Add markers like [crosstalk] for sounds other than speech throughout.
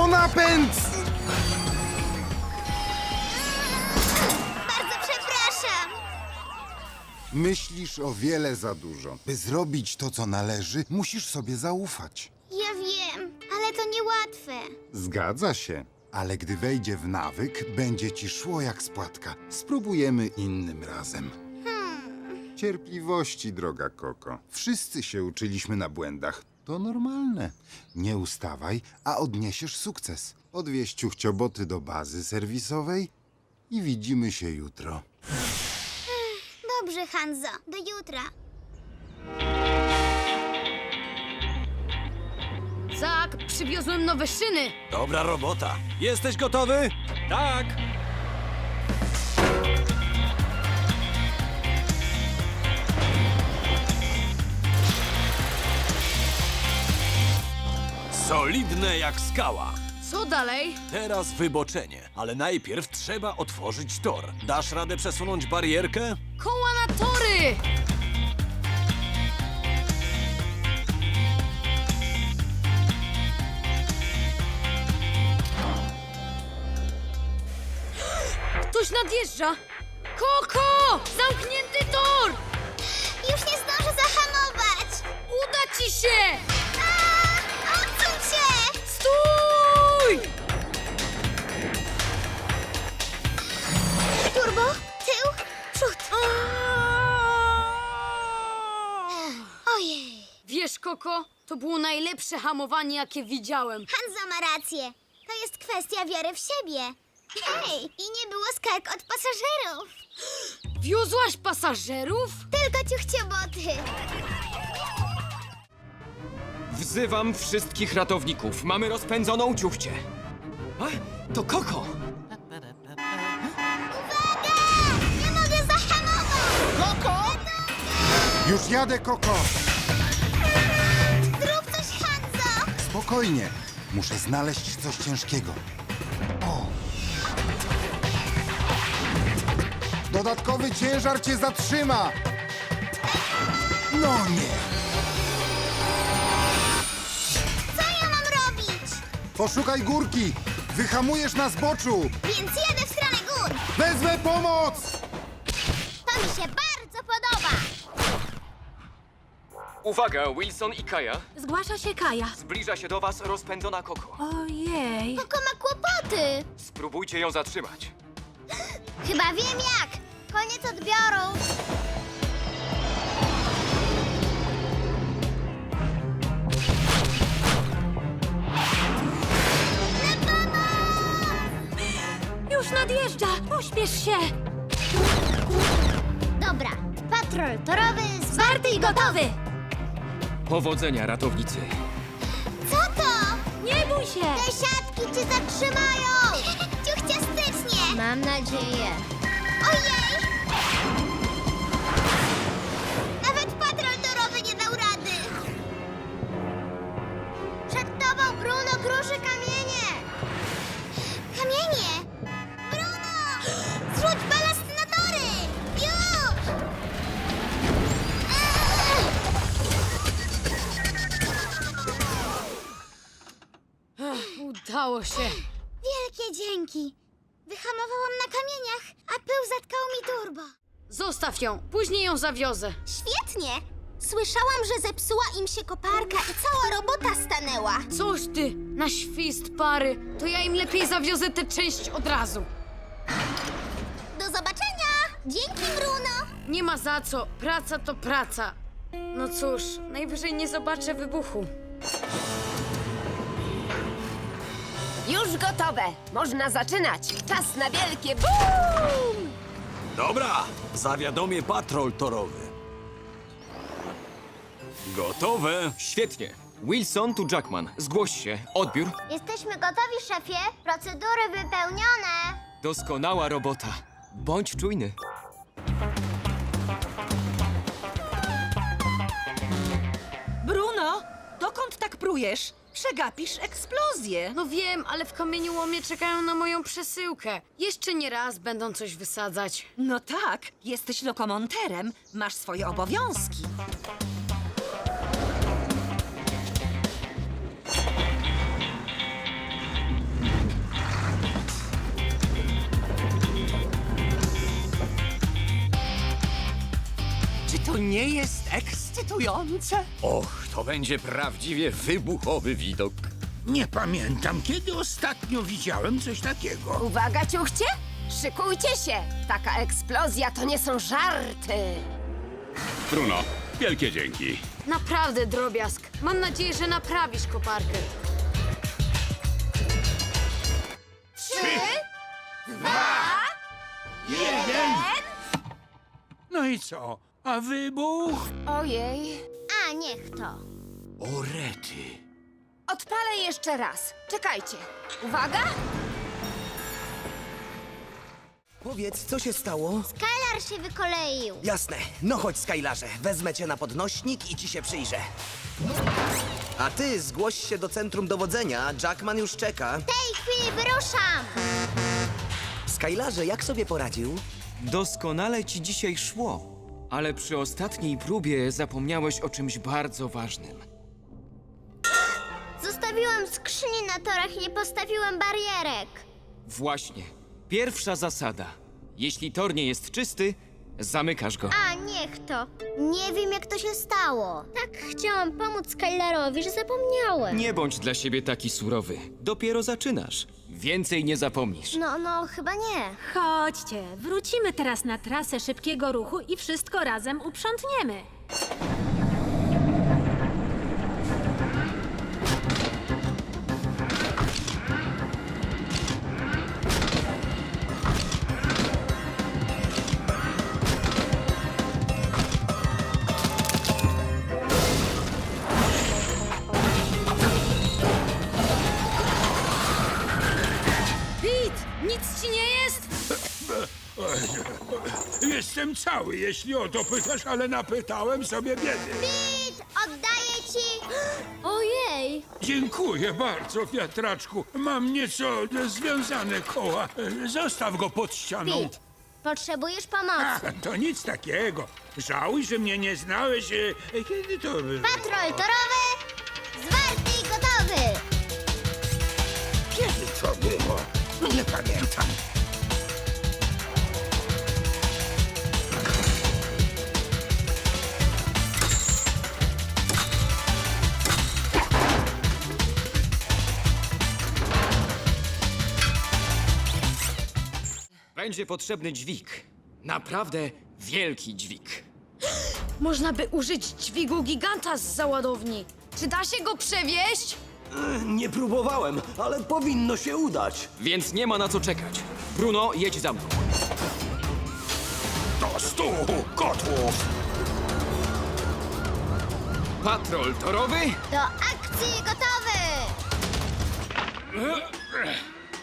Turbonapęd! Bardzo przepraszam. Myślisz o wiele za dużo. By zrobić to, co należy, musisz sobie zaufać. Ja wiem, ale to niełatwe. Zgadza się. Ale gdy wejdzie w nawyk, będzie ci szło jak spłatka. Spróbujemy innym razem. Cierpliwości, droga Koko. Wszyscy się uczyliśmy na błędach. To normalne. Nie ustawaj, a odniesiesz sukces. Odwieź ciuchcioboty do bazy serwisowej i widzimy się jutro. Dobrze, Hanzo. Do jutra. Zak, przywiozłem nowe szyny. Dobra robota. Jesteś gotowy? Tak. Solidne jak skała. Co dalej? Teraz wyboczenie, ale najpierw trzeba otworzyć tor. Dasz radę przesunąć barierkę? Koła na tory! Ktoś nadjeżdża! Koko! Zamknięty tor! Już nie zdążę zahamować. Uda ci się! Koko, to było najlepsze hamowanie, jakie widziałem. Hanzo ma rację. To jest kwestia wiary w siebie. Hej, i nie było skarg od pasażerów. Wiozłaś pasażerów? Tylko ciuchcioboty. Wzywam wszystkich ratowników. Mamy rozpędzoną ciuchcię. A, to Koko! Nie mogę zahamować. Już jadę, Koko! Spokojnie. Muszę znaleźć coś ciężkiego. O! Dodatkowy ciężar cię zatrzyma! No nie! Co ja mam robić? Poszukaj górki! Wyhamujesz na zboczu! Więc jedę w stronę gór. Wezmę pomoc! To mi się bardzo podoba. Uwaga, Wilson i Kaja. Zgłasza się Kaja. Zbliża się do was rozpędzona Koko. Ojej. Koko ma kłopoty. Spróbujcie ją zatrzymać. [gasps] Chyba wiem jak. Koniec odbioru. Już nadjeżdża. Pośpiesz się. Dobra, patrol torowy zwarty i gotowy. Powodzenia, ratownicy. Co to? Nie bój się. Te siatki cię zatrzymają. [laughs] Ciuchciastycznie. Mam nadzieję. Ojej! Udało się. Wielkie dzięki. Wyhamowałam na kamieniach, a pył zatkał mi turbo. Zostaw ją, później ją zawiozę. Świetnie! Słyszałam, że zepsuła im się koparka i cała robota stanęła. Coś ty, na świst pary, to ja im lepiej zawiozę tę część od razu. Do zobaczenia! Dzięki, Bruno! Nie ma za co, praca to praca. No cóż, najwyżej nie zobaczę wybuchu. Już gotowe! Można zaczynać! Czas na wielkie BUM! Dobra, zawiadomię patrol torowy. Gotowe. Świetnie. Wilson tu Jackman. Zgłoś się. Odbiór. Jesteśmy gotowi, szefie. Procedury wypełnione. Doskonała robota. Bądź czujny. Bruno, dokąd tak prujesz? Przegapisz eksplozję. No wiem, ale w kamieniołomie czekają na moją przesyłkę. Jeszcze nie raz będą coś wysadzać. No tak, jesteś lokomonterem, masz swoje obowiązki. Czy to nie jest eks? Ekscytujące. Och, to będzie prawdziwie wybuchowy widok. Nie pamiętam, kiedy ostatnio widziałem coś takiego. Uwaga, ciuchcie! Szykujcie się! Taka eksplozja to nie są żarty! Bruno, wielkie dzięki. Naprawdę, drobiazg. Mam nadzieję, że naprawisz koparkę. No i co? A wybuch? Ojej. A niech to. O rety. Odpalę jeszcze raz. Czekajcie. Uwaga! Powiedz, co się stało? Skylar się wykoleił. Jasne. No chodź, Skylarze. Wezmę cię na podnośnik i ci się przyjrzę. A ty zgłoś się do centrum dowodzenia. Jackman już czeka. W tej chwili wyruszam. Skylarze, jak sobie poradził? Doskonale ci dzisiaj szło, ale przy ostatniej próbie zapomniałeś o czymś bardzo ważnym. Zostawiłam skrzyni na torach i nie postawiłam barierek. Właśnie. Pierwsza zasada. Jeśli tor nie jest czysty, zamykasz go. A niech to. Nie wiem, jak to się stało. Tak chciałam pomóc Skylarowi, że zapomniałem. Nie bądź dla siebie taki surowy. Dopiero zaczynasz. Więcej nie zapomnisz. No, no, chyba nie. Chodźcie, wrócimy teraz na trasę szybkiego ruchu i wszystko razem uprzątniemy. Cały, jeśli o to pytasz, ale napytałem sobie biedy. Pit, oddaję ci. [gasps] Ojej. Dziękuję bardzo, wiatraczku. Mam nieco związane koła. Zostaw go pod ścianą. Pit, potrzebujesz pomocy. A, to nic takiego. Żałuj, że mnie nie znałeś. e, Kiedy to... Patrol torowy, zwarty i gotowy. Kiedy to było? Nie pamiętam. Będzie potrzebny dźwig. Naprawdę wielki dźwig. Można by użyć dźwigu giganta z załadowni. Czy da się go przewieźć? Nie próbowałem, ale powinno się udać. Więc nie ma na co czekać. Bruno, jedź za mną. Do stu kotłów! Patrol torowy, Do akcji gotowy.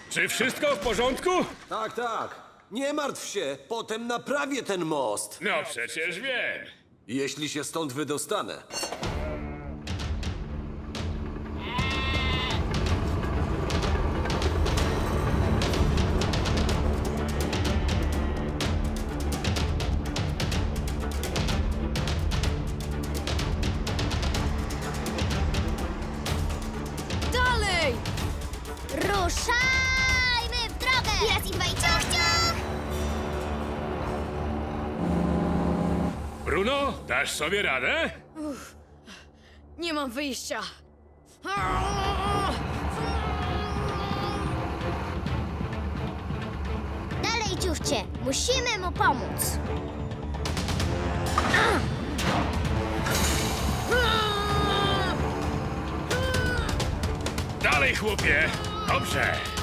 Czy wszystko w porządku? Tak, tak. Nie martw się, potem naprawię ten most. No przecież wiem. Jeśli się stąd wydostanę. Bruno, dasz sobie radę? Nie mam wyjścia. Dalej, ciuchcie. Musimy mu pomóc. Dalej, chłopie. Dobrze.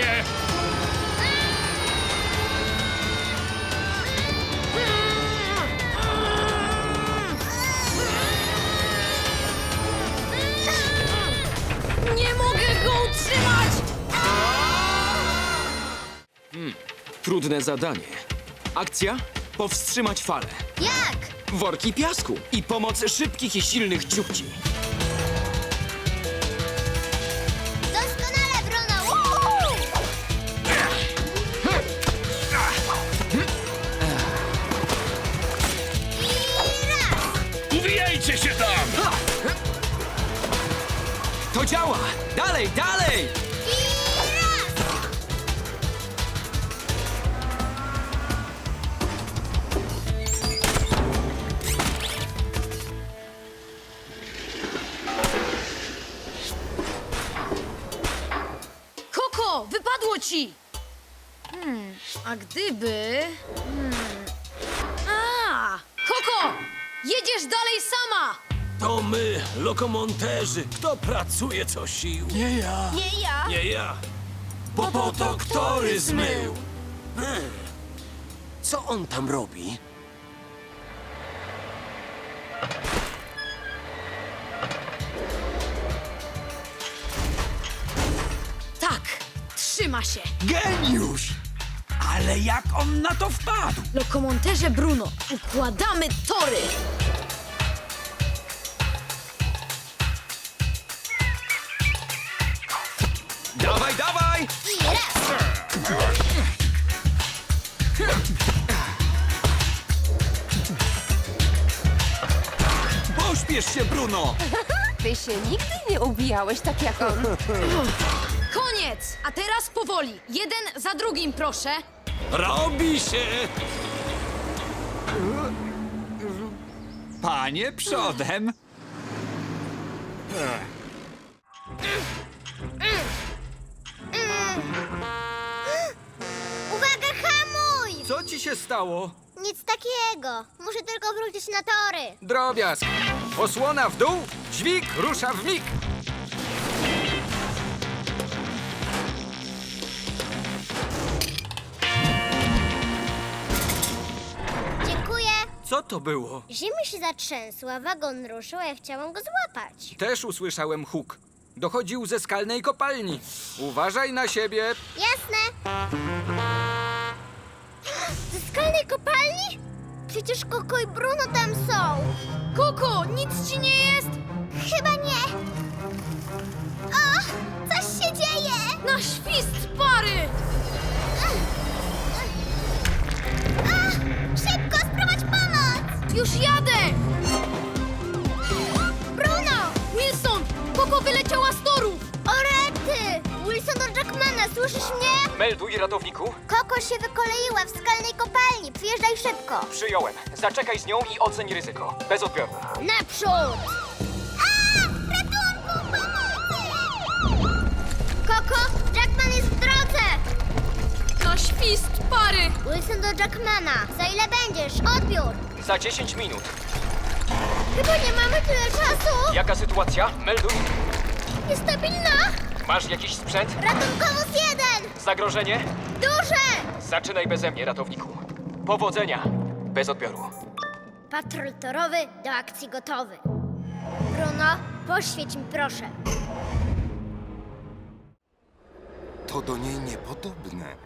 Prawie! Nie mogę go utrzymać! trudne zadanie. Akcja? Powstrzymać falę. Jak? Worki piasku i pomoc szybkich i silnych ciuchci. Dalej, dalej! Koko, wypadło ci! Hmm, a gdyby... Hmm. To my, lokomonterzy. Kto pracuje co sił? Nie ja. Nie ja. Nie ja. Bo potok tory zmył. Hmm. Co on tam robi? Tak, trzyma się. Geniusz! Ale jak on na to wpadł? Lokomonterze Bruno, układamy tory! Pośpiesz się, Bruno! [laughs] Ty się nigdy nie ubijałeś tak jak on. [laughs] Koniec! A teraz powoli. Jeden za drugim, proszę. Robi się! Panie przodem! Uwaga, hamuj! Co ci się stało? Nic takiego. Muszę tylko wrócić na tory. Drobiazg. Osłona w dół, dźwig rusza w mig. Dziękuję. Co to było? Ziemia się zatrzęsła, wagon ruszył, a ja chciałam go złapać. Też usłyszałem huk. Dochodził ze skalnej kopalni. Uważaj na siebie. Jasne. Przecież Koko i Bruno tam są. Koko, nic ci nie jest? Chyba nie. O, coś się dzieje. Na świst pary! A, szybko, sprowadź pomoc. Już jadę! Jackmana, słyszysz mnie? Melduj ratowniku. Koko się wykoleiła w skalnej kopalni. Przyjeżdżaj szybko. Przyjąłem. Zaczekaj z nią i oceń ryzyko. Bez odbioru. Naprzód! A! Ratunku! Pomocy! Koko, Jackman jest w drodze! Na świst pary! Wilson do Jackmana. Za ile będziesz? Odbiór! Za 10 minut. Chyba nie mamy tyle czasu. Jaka sytuacja? Melduj. Niestabilna. Masz jakiś sprzęt? Ratunkowóz jeden! Zagrożenie? Duże! Zaczynaj beze mnie, ratowniku. Powodzenia. Bez odbioru. Patrol torowy do akcji gotowy. Bruno, poświeć mi proszę. To do niej niepodobne.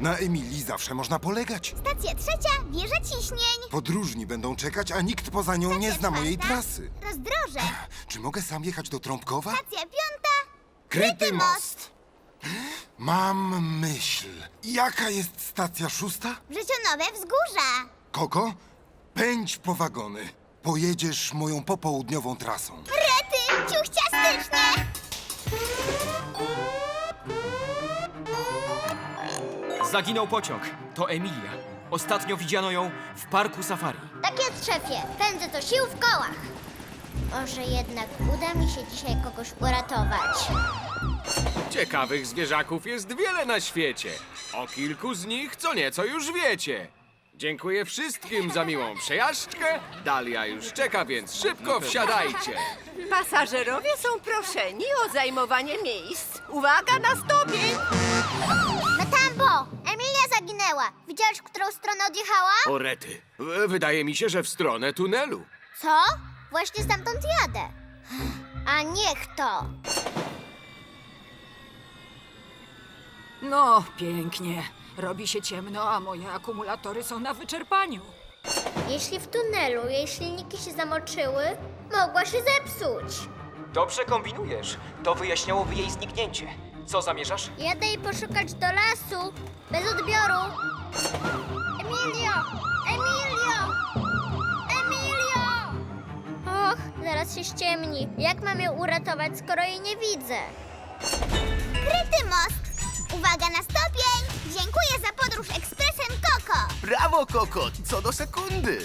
Na Emilii zawsze można polegać. Stacja trzecia, wieża ciśnień. Podróżni będą czekać, a nikt poza nią nie zna mojej czwarta, trasy. Rozdroże. Czy mogę sam jechać do Trąbkowa? Stacja piąta. Kryty most! Mam myśl. Jaka jest stacja szósta? Wrzecionowe wzgórza. Koko, pędź po wagony. Pojedziesz moją popołudniową trasą. Rety, ciuchciastycznie. Zaginął pociąg. To Emilia. Ostatnio widziano ją w parku safari. Tak jest, szefie. Pędzę to sił w kołach. Może jednak uda mi się dzisiaj kogoś uratować. Ciekawych zwierzaków jest wiele na świecie. O kilku z nich co nieco już wiecie. Dziękuję wszystkim za miłą przejażdżkę. Dalia już czeka, więc szybko wsiadajcie. Pasażerowie są proszeni o zajmowanie miejsc. Uwaga na stopień! Metambo! Emilia zaginęła. Widziałeś, w którą stronę odjechała? O rety, w- wydaje mi się, że w stronę tunelu. Co? Właśnie stamtąd jadę. A niech to. No, pięknie. Robi się ciemno, a moje akumulatory są na wyczerpaniu. Jeśli w tunelu jej silniki się zamoczyły, mogła się zepsuć. Dobrze kombinujesz. To wyjaśniałoby jej zniknięcie. Co zamierzasz? Jadę jej poszukać do lasu. Bez odbioru. Emilio! Emilio! Emilio! Och, zaraz się ściemni. Jak mam ją uratować, skoro jej nie widzę? Kryty most! Uwaga na stopień! Dziękuję za podróż ekspresem Koko! Brawo, Koko! Co do sekundy!